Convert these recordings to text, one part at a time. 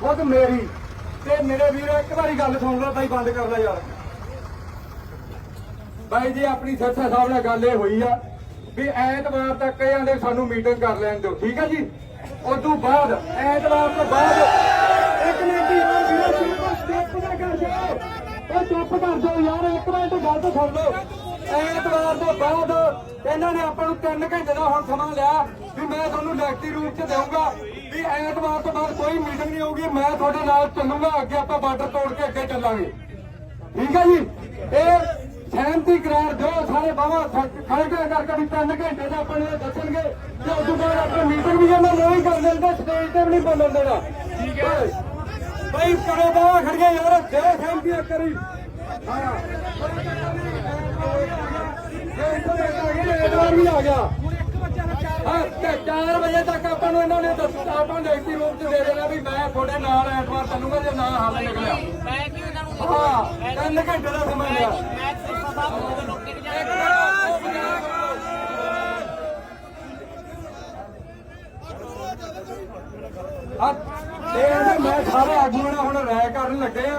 ਖੁਦ ਮੇਰੀ। ਤੇ ਮੇਰੇ ਵੀਰ, ਇੱਕ ਵਾਰੀ ਗੱਲ ਸੁਣ ਲਓ ਬਾਈ, ਬੰਦ ਕਰ ਲੈ ਯਾਰ। ਬਾਈ ਜੀ, ਆਪਣੀ ਸਰਸਾ ਸਾਹਿਬ ਨਾਲ ਗੱਲ ਇਹ ਹੋਈ ਆ ਵੀ ਐਤਵਾਰ ਤੱਕ ਇਹ ਆਂਦੇ ਸਾਨੂੰ ਮੀਟਿੰਗ ਕਰ ਲੈਣ ਦਿਓ, ਠੀਕ ਹੈ ਜੀ? ਉਸ ਤੋਂ ਬਾਅਦ, ਐਤਵਾਰ ਤੋਂ ਬਾਅਦ ਇੱਕ ਮਿੰਟ ਯਾਰ ਵੀਰੇ ਚੁੱਪ ਚੁੱਪ ਨਾ ਕਰ ਜਾਓ। ਉਹ ਚੁੱਪ ਕਰ ਜਾਓ ਯਾਰ, ਇੱਕ ਮਿੰਟ ਗੱਲ ਤਾਂ ਸੁਣ ਲਓ। ਐਤਵਾਰ ਤੋਂ ਬਾਅਦ ਇਹਨਾਂ ਨੇ ਆਪਾਂ ਨੂੰ 3 ਘੰਟੇ ਦਾ ਹੁਣ ਸਮਾਂ ਲਿਆ ਵੀ ਮੈਂ ਤੁਹਾਨੂੰ ਲੈਕਚਰ ਰੂਪ 'ਚ ਦੇਵਾਂਗਾ ਵੀ ਐਤਵਾਰ ਤੋਂ ਬਾਅਦ ਕੋਈ ਮੀਟਿੰਗ ਨਹੀਂ ਹੋਊਗੀ। ਮੈਂ ਤੁਹਾਡੇ ਨਾਲ ਚੱਲੂਗਾ। ਅੱਗੇ ਆਪਾਂ ਬਾਰਡਰ ਤੋੜ ਕੇ ਅੱਗੇ ਚੱਲਾਂਗੇ। ਠੀਕ ਹੈ ਜੀ? ਇਹ ਸਹਿਮਤੀ ਕਰਾਰ ਦਿਓ। ਸਾਰੇ ਬਾਵਾ ਖੜੇ ਕਰਕੇ ਵੀ ਤਿੰਨ ਘੰਟੇ ਦਾ ਆਪਾਂ ਨੂੰ ਇਹ ਦੱਸਣਗੇ ਤੇ ਉਸ ਤੋਂ ਬਾਅਦ ਆਪਾਂ ਮੀਟਿੰਗ ਵੀ ਇਹਨਾਂ ਨਹੀਂ ਕਰ ਦਿੰਦੇ ਸਟੇਜ ਤੇ ਵੀ ਨਹੀਂ ਬੋਲਣ ਦੇਣਾ। ਠੀਕ ਹੈ। ਬਈ ਕਰੋ ਬਾਵਾ ਖੜੀਆਂ ਯਾਰ ਦੇ ਸਹਿਮਤੀ ਕਰੀ। ਹਾਂ। ਐਤਵਾਰ ਵੀ ਆ ਗਿਆ। ਹਾਂ ਤੇ 4 ਵਜੇ ਤੱਕ ਆਪਾਂ ਨੂੰ ਇਹਨਾਂ ਨੇ ਦੱਸ ਆਪਾਂ ਲੈਕਟੀ ਰੂਪ ਚ ਦੇ ਦੇਣਾ ਵੀ ਮੈਂ ਤੁਹਾਡੇ ਨਾਲ ਐਤਵਾਰ ਚੱਲੂਗਾ ਜੇ ਨਾ ਹੱਲ ਨਿਕਲਿਆ। ਮੈਂ ਕਿਉਂ ਇਹਨਾਂ ਨੂੰ ਹਾਂ ਤਿੰਨ ਘੰਟੇ ਦਾ ਸਮਾਂ ਲਿਆ। ਮੈਂ ਸਿਰਫ ਸਾਹਿਬ ਨੂੰ ਲੋਕੇ ਦੀ ਜਾਣ ਹਾਂ ਤੇ ਮੈਂ ਸਾਰੇ ਆਗੂਆਂ ਨਾਲ ਹੁਣ ਰਾਇ ਕਰਨ ਲੱਗੇ ਆ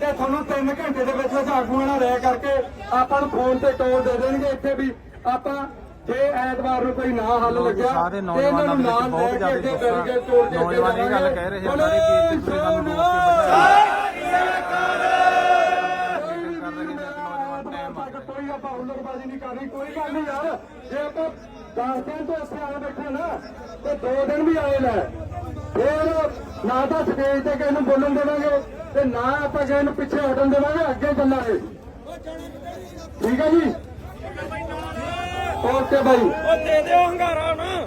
ਤੇ ਤੁਹਾਨੂੰ 3 ਘੰਟੇ ਦੇ ਵਿੱਚ ਵਿੱਚ ਆਗੂਆਂ ਨਾਲ ਰਾਇ ਕਰਕੇ ਆਪਾਂ ਨੂੰ ਫੋਨ ਤੇ ਟੋਲ ਦੇ ਦੇਣਗੇ ਇੱਥੇ ਵੀ ਆਪਾਂ ਜੇ ਐਤਵਾਰ ਨੂੰ ਕੋਈ ਨਾ ਹੱਲ ਲੱਗਿਆ। ਸਾਰੇ ਤੇ ਇਹਨਾਂ ਨੂੰ ਨੌਜਵਾਨਾਂ ਦੇ ਨਾਲ ਵਿੱਚ ਬਹੁਤ ਲੈ ਕੇ ਜ਼ਿਆਦਾ ਅੱਗੇ ਬੈਰੀਕੇਡ ਤੋੜ ਕੇ ਅੱਗੇ ਨੌਜਵਾਨ ਇਹ ਗੱਲ। ਕਹਿ ਰਹੇ ਸਾਰੇ ਕਿ ਤੁਸੀਂ ਸਾਨੂੰ ਕੋਈ ਆਪਾਂ ਹੁਲੜਬਾਜ਼ੀ ਨਹੀਂ ਕਰਨੀ ਕੋਈ ਗੱਲ ਨਹੀਂ ਯਾਰ। ਜੇ ਆਪਾਂ 10 ਦਿਨ ਤੋਂ ਇੱਥੇ ਆਏ ਬੈਠੇ ਨਾ ਤੇ 2 ਦਿਨ ਵੀ ਆਏ ਲੈ। ਫੇਰ ਨਾ ਤਾਂ ਸਟੇਜ ਤੇ ਕਿਸੇ ਨੂੰ ਬੋਲਣ ਦੇਵਾਂਗੇ ਤੇ ਨਾ ਆਪਾਂ ਕਿਸੇ ਨੂੰ ਪਿੱਛੇ ਹਟਣ ਦੇਵਾਂਗੇ ਅੱਗੇ ਚੱਲਾਂਗੇ। ਠੀਕ ਹੈ ਜੀ? Okay bye. ਉਹ ਦੇ ਦਿਓ ਹੰਗਾਰਾ ਹੁਣ।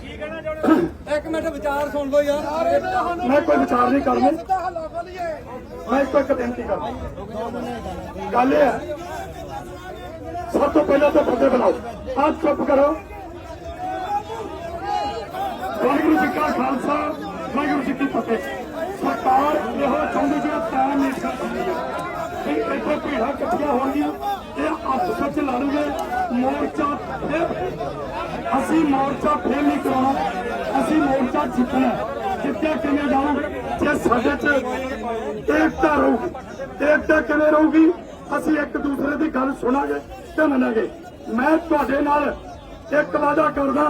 ਕੀ ਕਹਿਣਾ ਚਾਹੁੰਦੇ ਇੱਕ ਮਿੰਟ ਵਿਚਾਰ ਸੁਣ ਲਓ ਯਾਰ। ਮੈਂ ਕੋਈ ਵਿਚਾਰ ਨਹੀਂ ਕਰਨਾ। ਮੈਂ ਇੱਕ ਇੱਕ ਬੇਨਤੀ ਕਰਦਾ ਗੱਲ ਇਹ ਹੈ ਸਭ ਤੋਂ ਪਹਿਲਾਂ ਤਾਂ ਬੰਦੇ ਬਣਾਓ। ਆਹ ਚੁੱਪ ਕਰੋ। ਵਾਹਿਗੁਰੂ ਜੀ ਕਾ ਖਾਲਸਾ ਵਾਹਿਗੁਰੂ ਜੀ ਕੀ ਫਤਿਹ। ਸਰਕਾਰ ਇਹੋ ਚਾਹੁੰਦੀ ਜਿਹੜਾ ਟਾਈਮ ਨਹੀਂ ਸਕਦੀ ਕਿ ਇੱਥੇ ਭੀੜਾਂ ਇਕੱਠੀਆਂ ਹੋਣਗੀਆਂ ਇਹ ਆਪਸ ਵਿੱਚ ਲੜਨਗੇ। ਮੋਰਚਾ ਅਸੀਂ ਮੋਰਚਾ ਫੇਰ ਨਹੀਂ ਕਰਾਉਣਾ। ਅਸੀਂ ਮੋਰਚਾ ਜਿੱਤਣਾ। ਜਿੱਤਿਆ ਕਿਵੇਂ ਜਾਊ? ਜੇ ਸਾਡੇ ਚ ਏਕਤਾ ਰਹੂਗੀ ਏਕਤਾ ਕਿਵੇਂ ਰਹੂਗੀ? ਅਸੀਂ ਇੱਕ ਦੂਸਰੇ ਦੀ ਗੱਲ ਸੁਣਾਂਗੇ ਤੇ ਮੰਨਾਂਗੇ। ਮੈਂ ਤੁਹਾਡੇ ਨਾਲ ਇੱਕ ਵਾਅਦਾ ਕਰਦਾ।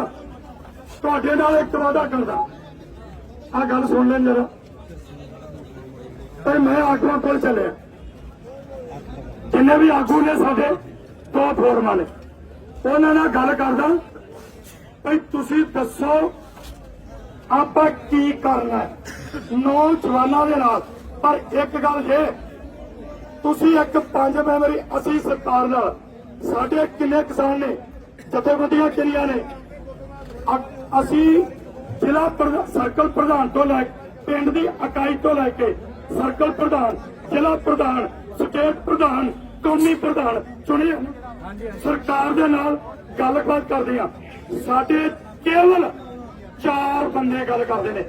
ਤੁਹਾਡੇ ਨਾਲ ਇੱਕ ਵਾਅਦਾ ਕਰਦਾ। ਆ ਗੱਲ ਸੁਣ ਲੈਣ ਜਰਾ ਤੇ ਮੈਂ ਆਗੂਆਂ ਕੋਲ ਚੱਲਿਆ। ਜਿੰਨੇ ਵੀ ਆਗੂ ਨੇ ਸਾਡੇ, ਦੋ ਫੋਰਮਾਂ ਨੇ। ਉਹਨਾਂ ਨਾਲ ਗੱਲ ਕਰਦਾ, ਭਈ ਤੁਸੀਂ ਦੱਸੋ, ਆਪਾਂ ਕੀ ਕਰਨਾ ਨੌਜਵਾਨਾਂ ਦੇ ਨਾਲ। ਪਰ ਇੱਕ ਗੱਲ ਇਹ, ਤੁਸੀਂ ਇੱਕ ਪੰਜ ਮੈਂਬਰੀ ਅਸੀਂ ਸਰਕਾਰ ਨਾਲ, ਸਾਡੇ ਕਿੰਨੇ ਕਿਸਾਨ ਨੇ, ਜਥੇਬੰਦੀਆਂ ਕਿੰਨੀਆਂ ਨੇ? ਅਸੀਂ ਜ਼ਿਲ੍ਹਾ ਸਰਕਲ ਪ੍ਰਧਾਨ ਤੋਂ ਲੈ ਪਿੰਡ ਦੀ ਇਕਾਈ ਤੋਂ ਲੈ ਕੇ ਸਰਕਲ ਪ੍ਰਧਾਨ, ਜ਼ਿਲ੍ਹਾ ਪ੍ਰਧਾਨ, ਸਟੇਟ ਪ੍ਰਧਾਨ, ਕੌਮੀ ਪ੍ਰਧਾਨ ਚੁਣੇ ਸਰਕਾਰ ਦੇ ਨਾਲ ਗੱਲਬਾਤ ਕਰਦੇ ਆ ਸਾਡੇ ਕੇਵਲ ਚਾਰ ਬੰਦੇ ਗੱਲ ਕਰਦੇ ਨੇ।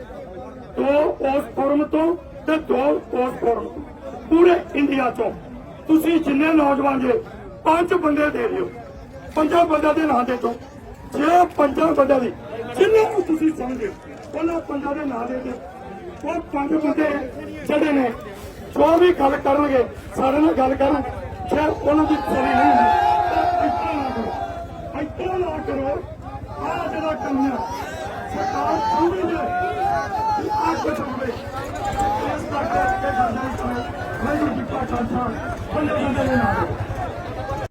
ਦੋ ਉਸ ਫੋਰਮ ਤੋਂ ਤੇ ਦੋ ਉਸ ਫੋਰਮ ਤੋਂ। ਪੂਰੇ ਇੰਡੀਆ ਤੋਂ ਤੁਸੀਂ ਜਿੰਨੇ ਨੌਜਵਾਨ ਜੇ ਪੰਜ ਬੰਦੇ ਦੇ ਦਿਓ। ਪੰਜਾਂ ਬੰਦਿਆਂ ਦੇ ਨਾਂ ਦੇ ਦਿਓ। ਜੇ ਪੰਜਾਂ ਬੰਦਿਆਂ ਦੀ ਜਿੰਨੇ ਨੂੰ ਤੁਸੀਂ ਸਮਝਦੇ ਹੋ, ਉਹਨਾਂ ਪੰਜਾਂ ਦੇ ਨਾਂ ਦੇ ਦਿਓ। ਉਹ ਪੰਜ ਬੰਦੇ ਜਿਹੜੇ ਨੇ ਜੋ ਵੀ ਗੱਲ ਕਰਨਗੇ ਸਾਡੇ ਨਾਲ ਗੱਲ ਕਰਨ। ਜੇ ਉਹਨਾਂ ਦੀ ਸਰੀ ਨਹੀਂ ਹੁੰਦੀ ਤਾਂ ਇੱਦਾਂ ਨਾ ਕਰੋ ਇੱਦਾਂ ਨਾ ਕਰੋ ਆਹ ਜਿਹੜਾ ਕੰਮ ਹੈ ਸਰਕਾਰ ਚਾਹੁੰਦੀ ਹੈ ਕਿ ਆਹ ਕੁਝ ਹੋਵੇ ਇਸ ਦਾ ਕਰਕੇ ਕਰਨਾ ਚਾਹੀਦਾ ਮੈਂ ਜੀ ਕਾ ਚਾਹਤਾ ਬੰਦੇ ਬੰਦੇ ਦੇ ਨਾਲ